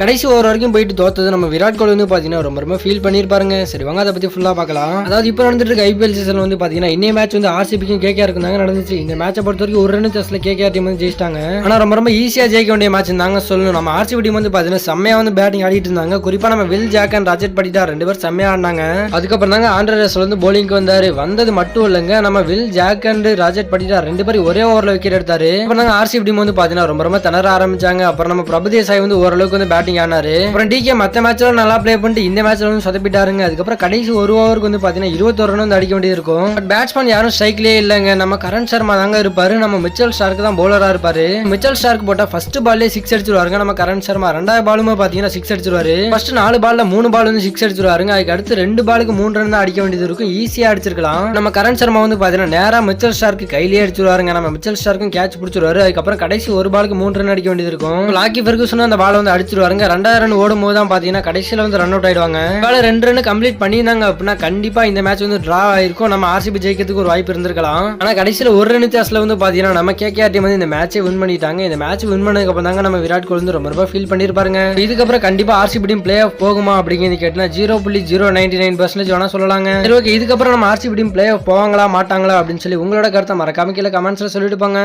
கடைசி ஓவர் வரைக்கும் போயிட்டு தோத்தது நம்ம விராட் கோலி வந்து பாத்தீங்கன்னா ரொம்ப ரொம்ப ஃபீல் பண்ணிருப்பாருங்க சரி வாங்க அதை பத்தி ஃபுல்லா பார்க்கலாம். அதாவது இப்போ நடந்துட்டு இருக்க ஐபிஎல் சீசன் வந்து பாத்தீங்கன்னா இன்னைய மேட்ச் வந்து ஆர்சிபிக்கும் கேகேஆர் தாங்க நடந்துச்சு. இந்த மேட்சை பொறுத்த வரைக்கும் ஒரு ரன் டெஸ்ட்ல கேகேஆர் டீம் வந்து ஜெயிச்சிட்டாங்க. ஆனா ரொம்ப ரொம்ப ஈஸியா ஜெயிக்க வேண்டிய மேட்ச் தாங்க சொல்லணும். நம்ம ஆர்சிபி டீம் வந்து பாத்தீங்கன்னா செம்மையா வந்து பேட்டிங் ஆடிட்டு இருந்தாங்க. குறிப்பா நம்ம Will Jacks and Rajat Patidar ரெண்டு பேரும் செம்மையா ஆடினாங்க. அதுக்கப்புறம் தாங்க ஆண்ட்ரே ரசல் வந்து போலிங்க்கு வந்தாரு. வந்தது மட்டும் இல்லைங்க நம்ம Will Jacks and Rajat Patidar ரெண்டு பேரும் ஒரே ஓவர்ல விக்கெட் எடுத்தாரு. அப்புறம் தாங்க ஆர்சிபி டீம் வந்து பாத்தீங்கன்னா ரொம்ப ரொம்ப திணற ஆரம்பிச்சாங்க. அப்புறம் நம்ம பிரபுதேசாய் வந்து ஓரளவுக்கு வந்து ஸ்டார்டிங் ஆனாரு அப்புறம் டிகே மத்த மேட்ச்ல நல்லா ப்ளே பண்ணிட்டு இந்த மேட்ச்ல வந்து சொதப்பிட்டாருங்க. அதுக்கப்புறம் கடைசி ஒரு ஓவருக்கு வந்து பாத்தீங்கன்னா இருபத்தொரு ரன் வந்து அடிக்க வேண்டியது இருக்கும் பட் பேட்ஸ்மேன் யாரும் ஸ்ட்ரைக்லயே இல்லைங்க. நம்ம கரண் சர்மா தாங்க இருப்பாரு. நம்ம மிச்சல் ஸ்டார்க்கு தான் போலரா இருப்பாரு. மிச்சல் ஸ்டார்க்கு போட்டா ஃபர்ஸ்ட் பால்லே சிக்ஸ் அடிச்சிருவாருங்க. நம்ம கரண் சர்மா ரெண்டாவது பாலுமே பாத்தீங்கன்னா சிக்ஸ் அடிச்சிருவாரு. ஃபர்ஸ்ட் நாலு பால்ல மூணு பால் வந்து சிக்ஸ் அடிச்சிருவாருங்க. அதுக்கு அடுத்து ரெண்டு பாலுக்கு மூணு ரன் தான் அடிக்க வேண்டியது இருக்கும். ஈஸியா அடிச்சிருக்கலாம். நம்ம கரண் சர்மா வந்து பாத்தீங்கன்னா நேரா மிச்சல் ஸ்டார்க்கு கையிலேயே அடிச்சிருவாருங்க. நம்ம மிச்சல் ஸ்டார்க்கும் கேட்ச் பிடிச்சிருவாரு. அதுக்கப்புறம் கடைசி ஒரு பாலுக்கு மூணு ரன் அடிக்க வேண்டியது இருக்கும். லாக்கி ஃபெர்கூசன் அந்த பால் வந்து அடிச்சிருவாரு பாருங்க ரெண்டாயிரம் ரன் ஓடும் போது தான் பாத்தீங்கன்னா கடைசியில வந்து ரன் அவுட் ஆயிடுவாங்க. வேலை ரெண்டு ரன் கம்ப்ளீட் பண்ணியிருந்தாங்க அப்படின்னா கண்டிப்பா இந்த மேட்ச் வந்து டிரா ஆயிருக்கும். நம்ம ஆர்சிபி ஜெயிக்கிறதுக்கு ஒரு வாய்ப்பு இருந்திருக்கலாம். ஆனா கடைசியில ஒரு ரன் வித்தியாசத்துல வந்து பாத்தீங்கன்னா நம்ம கேகேஆர் டீம் வந்து இந்த மேட்சை வின் பண்ணிட்டாங்க. இந்த மேட்ச் வின் பண்ணதுக்கு அப்புறம் தாங்க நம்ம விராட் கோலி வந்து ரொம்ப ரொம்ப ஃபீல் பண்ணிருப்பாருங்க இதுக்கப்புறம் கண்டிப்பா ஆர்சிபி டீம் பிளே ஆஃப் போகுமா அப்படிங்கிறது கேட்டா ஜீரோ புள்ளி ஜீரோ நைன்டி நைன் பர்சன்டேஜ் வேணா சொல்லலாங்க. சரி ஓகே இதுக்கப்புறம் நம்ம ஆர்சிபி டீம் பிளே ஆஃப் போவாங்களா மாட்டாங்களா அப்படின்னு சொல்லி உங்களோட கருத்தை மறக்காம கீழே கமெண்ட்ஸ்ல சொல்லிட்டு போங்க.